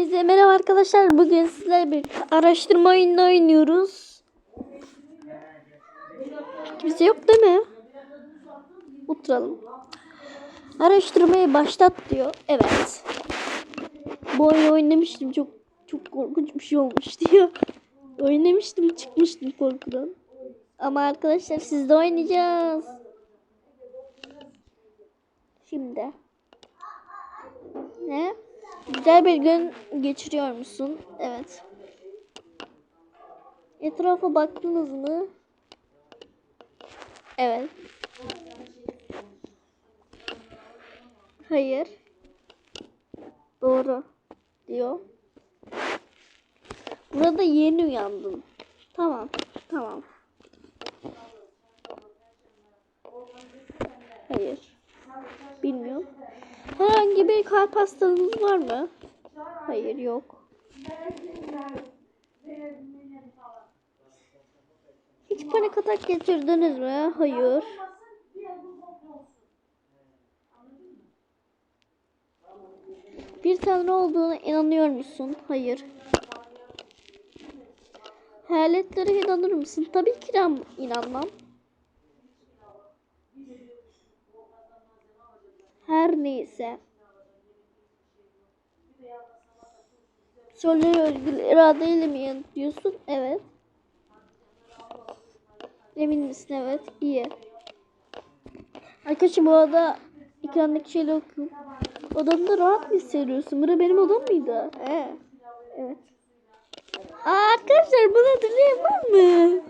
Herkese merhaba arkadaşlar. Bugün sizlerle bir araştırma oyunu oynuyoruz. Kimse yok değil mi? Oturalım. Araştırmayı başlat diyor. Evet. Bu oyunu oynamıştım. Çok çok korkunç bir şey olmuş diyor. Oynamıştım çıkmıştım korkudan. Ama arkadaşlar siz de oynayacağız. Şimdi. Ne? Güzel bir gün geçiriyor musun? Evet. Etrafa baktınız mı? Evet. Hayır. Doğru. Diyor. Burada yeni uyandım. Tamam. Tamam. Hayır. Bilmiyorum. Herhangi bir kalp hastalığınız var mı? Hayır yok. Hiç panik atak geçirdiniz mi? Hayır. Bir tanrı olduğuna inanıyor musun? Hayır. Hayaletlere inanır mısın? Tabii ki inanmam. Her neyse. Soruları özgür iradeyle mi yanıtlıyorsun? Evet. Emin misin? Evet. İyi. Arkadaşlar bu arada ekrandaki şeyleri okuyorum. Odamda rahat mı hissediyorsun? Bura benim odam mıydı? Ee, evet. Aa, arkadaşlar buna dileğim var mı?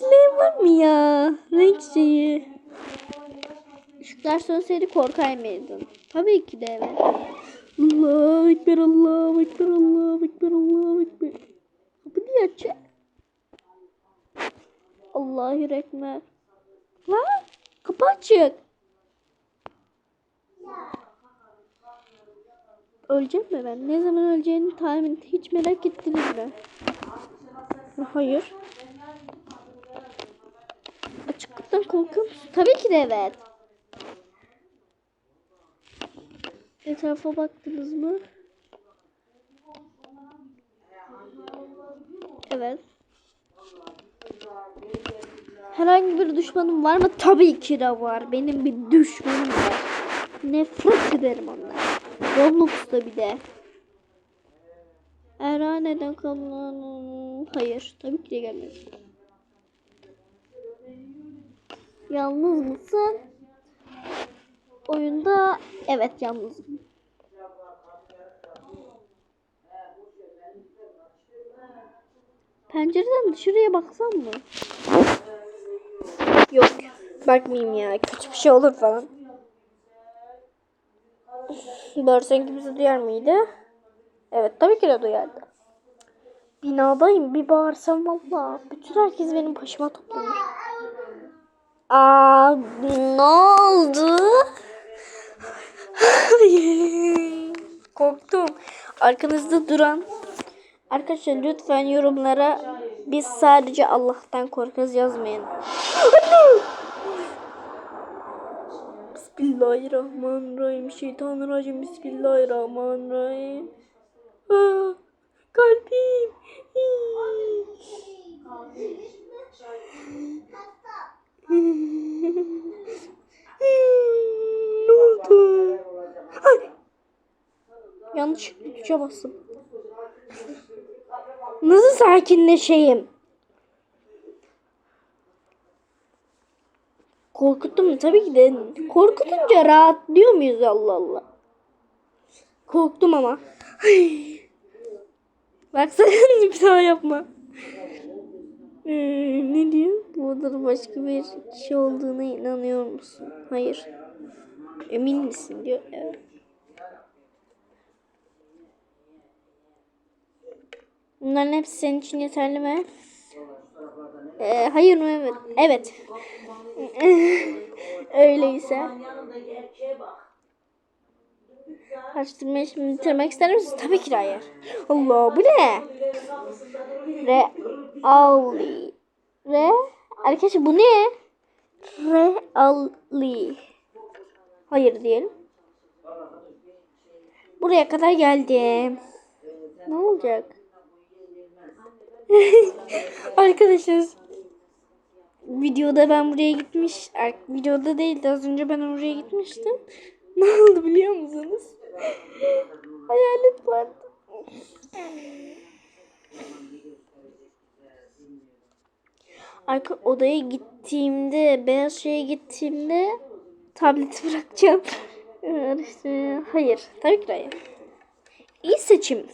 Dileğim var mı ya? Renk şeyi. Işıklar sönseydi korkar mıydın? Tabii ki de evet. Allahu Ekber, Allahu Ekber, Allahu Ekber, Allahu Ekber. Kapı niye açık? Allahu Ekber. Lan kapı açık. Öleceğim mi ben? Ne zaman öleceğini tahmin hiç merak ettiniz mi? Hayır. Açıklıktan korkuyor musun? Tabii ki de evet. Etrafa baktınız mı? Evet. Herhangi bir düşmanım var mı? Tabii ki de var. Benim bir düşmanım var. Nefret ederim ondan. Roblox'ta bir de. Era neden kalan? Hayır. Tabii ki de gelmez. Yalnız mısın? Oyunda evet yalnızım. Pencereden dışarıya baksam mı? Yok. Bakmayayım ya. Kötü bir şey olur falan. Bağırsan kimse duyar mıydı? Evet tabii ki de duyardı. Binadayım bir bağırsam valla. Bütün herkes benim başıma toplanır. Aa, ne oldu? Korktum. Arkanızda duran arkadaşlar lütfen yorumlara biz sadece Allah'tan korkarız yazmayın. Bismillahirrahmanirrahim. Şeytanirracim. Bismillahirrahmanirrahim. Ah, kalbim. ne oldu? Ay. Bastım. Nasıl sakinleşeyim? Korkuttum mu? Tabii ki de. Korkutunca rahatlıyor muyuz Allah Allah? Korktum ama. Ay. Bak sakın bir daha yapma. Ee, ne diyor? Bu odada başka bir kişi olduğuna inanıyor musun? Hayır. Emin misin diyor. Evet. Bunların hepsi senin için yeterli mi? Ee, hayır mı? Evet. Evet. Öyleyse. Araştırmayı şimdi bitirmek ister misin? Tabii ki hayır. Allah bu ne? Re Ali. Re Arkadaşlar bu ne? Re Ali. Hayır diyelim. Buraya kadar geldim. Ne olacak? Arkadaşlar videoda ben buraya gitmiş videoda değildi az önce ben oraya gitmiştim. Ne oldu biliyor musunuz? Hayalet vardı. Arka odaya gittiğimde, beyaz şeye gittiğimde tableti bırakacağım. İşte, hayır, tabii ki hayır. İyi seçim.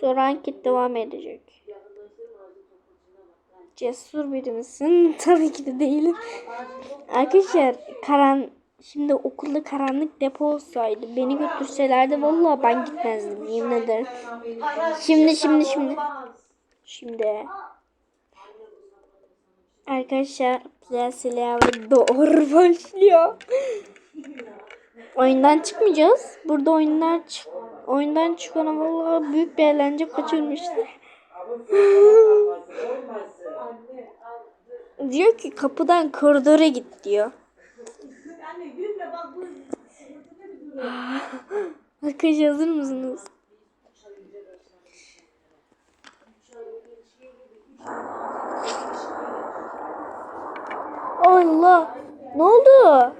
Sonra anket devam edecek. Cesur biri misin? Tabii ki de değilim. Arkadaşlar karan şimdi okulda karanlık depo olsaydı beni götürselerdi vallahi ben gitmezdim yemin ederim. Şimdi şimdi şimdi. Şimdi. Arkadaşlar Plasiler doğru başlıyor. Oyundan çıkmayacağız. Burada oyunlar çık oyundan çıkana vallahi büyük bir eğlence kaçırmışlar. diyor ki kapıdan koridora git diyor. Arkadaşlar hazır mısınız? Allah! Ne oldu?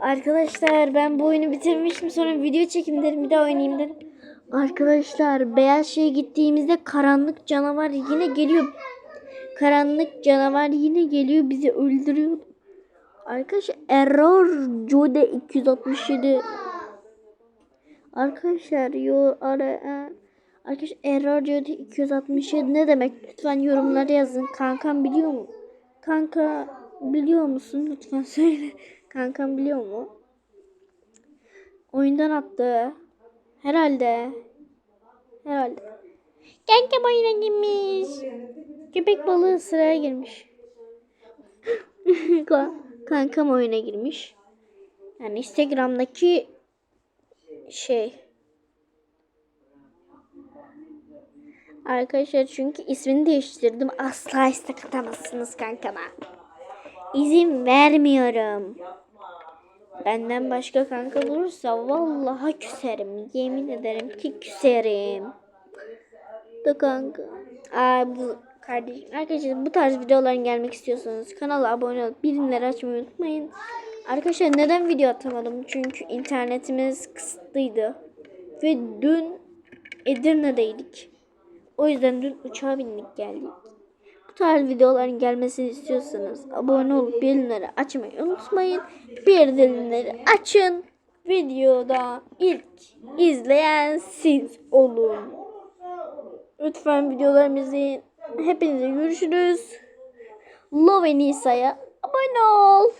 Arkadaşlar ben bu oyunu bitirmiştim sonra video çekim dedim bir daha oynayayım dedim. Arkadaşlar beyaz şeye gittiğimizde karanlık canavar yine geliyor. Karanlık canavar yine geliyor bizi öldürüyor. Arkadaşlar error Jode 267. Arkadaşlar yo ara e, Arkadaşlar error Jode 267 ne demek? Lütfen yorumlara yazın. Kankam biliyor mu? Kanka biliyor musun? Lütfen söyle. Kankam biliyor mu? Oyundan attı. Herhalde. Herhalde. Kankam oyuna girmiş. Köpek balığı sıraya girmiş. Ka- Kankam oyuna girmiş. Yani Instagram'daki şey. Arkadaşlar çünkü ismini değiştirdim. Asla istek atamazsınız kankama. İzin vermiyorum. Benden başka kanka bulursa vallahi küserim. Yemin ederim ki küserim. Da kanka. Aa, bu kardeşim. Arkadaşlar bu tarz videoların gelmek istiyorsanız kanala abone olup bildirimleri açmayı unutmayın. Arkadaşlar neden video atamadım? Çünkü internetimiz kısıtlıydı. Ve dün Edirne'deydik. O yüzden dün uçağa bindik geldik. Tarz videoların gelmesini istiyorsanız abone olup bildirimleri açmayı unutmayın. Bildirimleri açın. Videoda ilk izleyen siz olun. Lütfen videolarımızı izleyin. Hepinize görüşürüz. Love ve Nisa'ya abone ol.